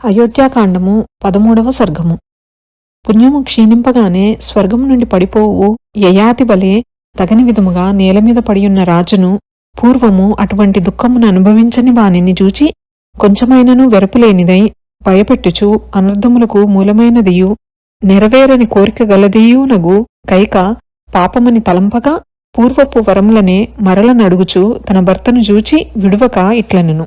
అయోధ్యాకాండము పదమూడవ సర్గము. పుణ్యము క్షీణింపగానే స్వర్గము నుండి పడిపోవు యయాతి బలే తగని విధముగా నేలమీద పడియున్న రాజును పూర్వము అటువంటి దుఃఖమును అనుభవించని వానిని చూచి కొంచెమైనను వెరపులేనిదై భయపెట్టుచు అనర్థములకు మూలమైనదియు నెరవేరని కోరిక గలదీయునగు కైక పాపమని తలంపగా పూర్వపు వరములనే మరల నడుగుచు తన భర్తను చూచి విడువక ఇట్లనెను.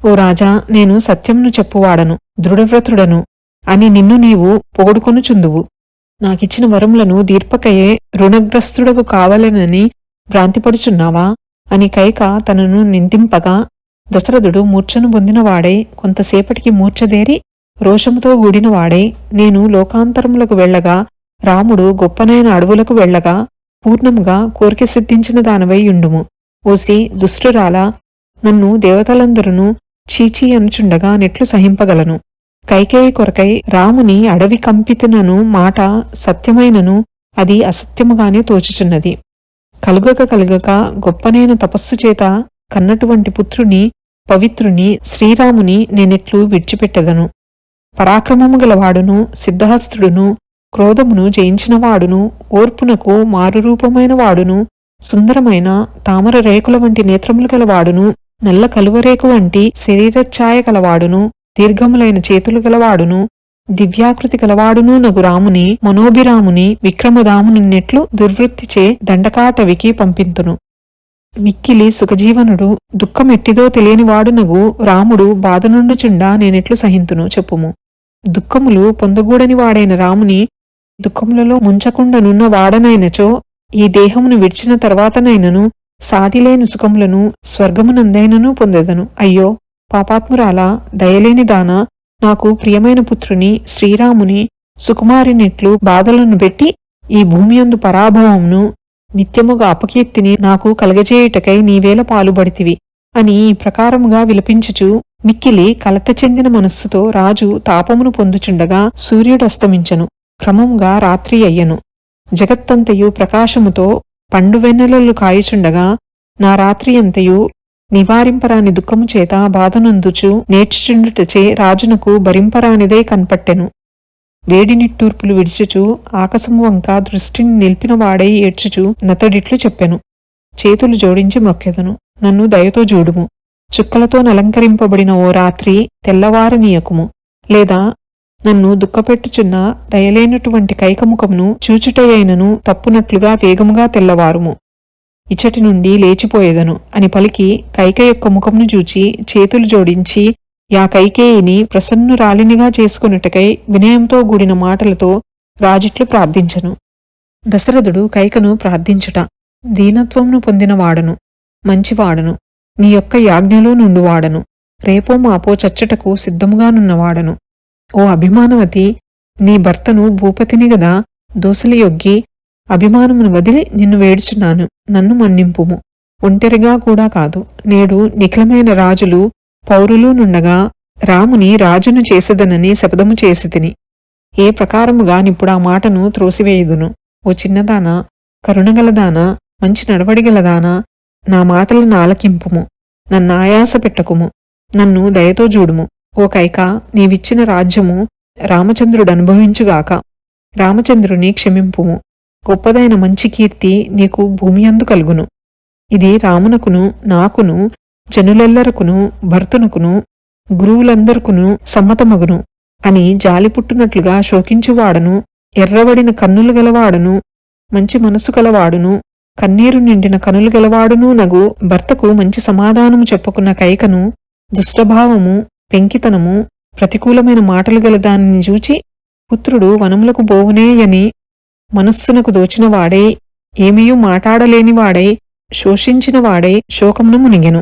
ఓ రాజా నేను సత్యంను చెప్పువాడను దృఢవ్రతుడను అని నిన్ను నీవు పొగడుకొనుచుందువు. నాకిచ్చిన వరములను దీర్పకయే రుణగ్రస్తుడవు కావలెనని భ్రాంతిపడుచున్నావా? అని కైక తనను నిందింపగా దశరథుడు మూర్ఛను పొందినవాడై కొంతసేపటికి మూర్ఛదేరి రోషముతో గూడినవాడై నేను లోకాంతరములకు వెళ్ళగా రాముడు గొప్పనైన అడవులకు వెళ్ళగా పూర్ణముగా కోరిక సిద్ధించిన దానివై యుండుము ఓసి దుష్టురాలా నన్ను దేవతలందరూ చీచీ అనుచుండగా నెట్లు సహింపగలను. కైకేయి కొరకై రాముని అడవి కంపితనను మాట సత్యమైనను అది అసత్యముగానే తోచుచున్నది. కలుగక కలుగక గొప్పనైన తపస్సు చేత కన్నటువంటి పుత్రుని పవిత్రుని శ్రీరాముని నేనెట్లు విడిచిపెట్టదను. పరాక్రమము గలవాడును సిద్ధహస్తుడును క్రోధమును జయించినవాడును ఓర్పునకు మారురూపమైన వాడును సుందరమైన తామర రేకుల వంటి నేత్రములు గలవాడును నల్ల కలువరేకు వంటి శరీరఛాయ గలవాడును దీర్ఘములైన చేతులు గలవాడును దివ్యాకృతి గలవాడును నగు రాముని మనోభిరాముని విక్రమదామునిన్నెట్లు దుర్వృత్తిచే దండకాటవికి పంపింతును. మిక్కిలి సుఖజీవనుడు దుఃఖమెట్టిదో తెలియనివాడునగు రాముడు బాధనుండుచుండా నేనెట్లు సహింతును చెప్పుము. దుఃఖములు పొందగూడని వాడైన రాముని దుఃఖములలో ముంచకుండనున్న వాడనైనచో ఈ దేహమును విడిచిన తర్వాతనైనను సాటిలేని సుఖములను స్వర్గమునందైనను పొందెదను. అయ్యో పాపాత్మురాలా దయలేని దాన నాకు ప్రియమైన పుత్రుని శ్రీరాముని సుకుమారినెట్లు బాధలను పెట్టి ఈ భూమియందు పరాభవమును నిత్యముగా అపకీర్తిని నాకు కలగజేయుటకై నీవేల పాలుబడితివి అని ఈ ప్రకారముగా విలపించుచు మిక్కిలి కలత చెందిన మనస్సుతో రాజు తాపమును పొందుచుండగా సూర్యుడస్తమించను క్రమముగా రాత్రి అయ్యను. జగత్తంతయు ప్రకాశముతో పండువెన్నెలలు కాయుచుండగా నా రాత్రి అంతయు నివారింపరాని దుఃఖము చేత బాధనందుచు నేర్చుచుండుటచే రాజునకు భరింపరానిదే కన్పట్టెను. వేడి నిట్టూర్పులు విడిచుచు ఆకాశము వంక దృష్టిని నిలిపినవాడై ఏడ్చుచు నతడిట్లు చెప్పెను. చేతులు జోడించి మొక్కెదను నన్ను దయతో చూడుము చుక్కలతో నలంకరింపబడిన ఓ రాత్రి తెల్లవారనీయకుము. లేదా నన్ను దుఃఖపెట్టుచున్న దయలేనటువంటి కైకముఖమును చూచుటయైనను తప్పునట్లుగా వేగముగా తెల్లవారుము. ఇచ్చటి నుండి లేచిపోయేదను. అని పలికి కైక యొక్క ముఖమును చూచి చేతులు జోడించి యా కైకేయిని ప్రసన్నురాలినిగా చేసుకున్నట్టుకై వినయంతో కూడిన మాటలతో రాజిట్లు ప్రార్థించను. దశరథుడు కైకను ప్రార్థించుట దీనత్వంను పొందినవాడను మంచివాడను నీ యొక్క యాజ్ఞలో నుండివాడను రేపో మాపో చచ్చటకు సిద్ధముగానున్నవాడను ఓ అభిమానవతి నీ భర్తను భూపతిని గదా దోసలియొగ్గి అభిమానమును వదిలి నిన్ను వేడుచున్నాను. నన్ను మన్నింపుము. ఒంటరిగా కూడా కాదు. నేడు నిఖిలమైన రాజులు పౌరులు నుండగా రాముని రాజును చేసదనని శపథము చేసి తిని ఏ ప్రకారముగా నిప్పుడు ఆ మాటను త్రోసివేయుదును. ఓ చిన్నదానా కరుణగలదానా మంచి నడవడిగలదానా నా మాటలను ఆలకింపుము. నన్ను ఆయాస పెట్టకుము నన్ను దయతో చూడుము ఓ కైక నీవిచ్చిన రాజ్యము రామచంద్రుడు అనుభవించుగాక. రామచంద్రుని క్షమింపుము గొప్పదైన మంచి కీర్తి నీకు భూమి అందు కలుగును. ఇది రామునకును నాకును జనులెల్లరకును భర్తునకును గురువులందరుకును సమ్మతమగును అని జాలిపుట్టునట్లుగా శోకించువాడను ఎర్రబడిన కన్నులు గలవాడును మంచి మనసు గలవాడును కన్నీరు నిండిన కనులు గలవాడును నగు భర్తకు మంచి సమాధానము చెప్పుకున్న కైకను దుష్టభావము పెంకితనము ప్రతికూలమైన మాటలు గల దానిని చూచి పుత్రుడు వనములకు బోవునేయని మనస్సునకు దోచినవాడై ఏమీయూ మాటాడలేనివాడై శోషించినవాడై శోకమును మునిగెను.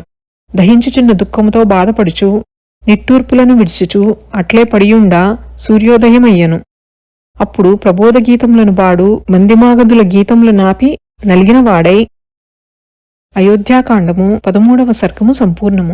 దహించుచున్న దుఃఖముతో బాధపడుచు నిట్టూర్పులను విడిచుచు అట్లే పడియుండా సూర్యోదయమయ్యను. అప్పుడు ప్రబోధ గీతములను బాడు మందిమాగదుల గీతములు నాపి నలిగినవాడై అయోధ్యాకాండము పదమూడవ సర్గము సంపూర్ణము.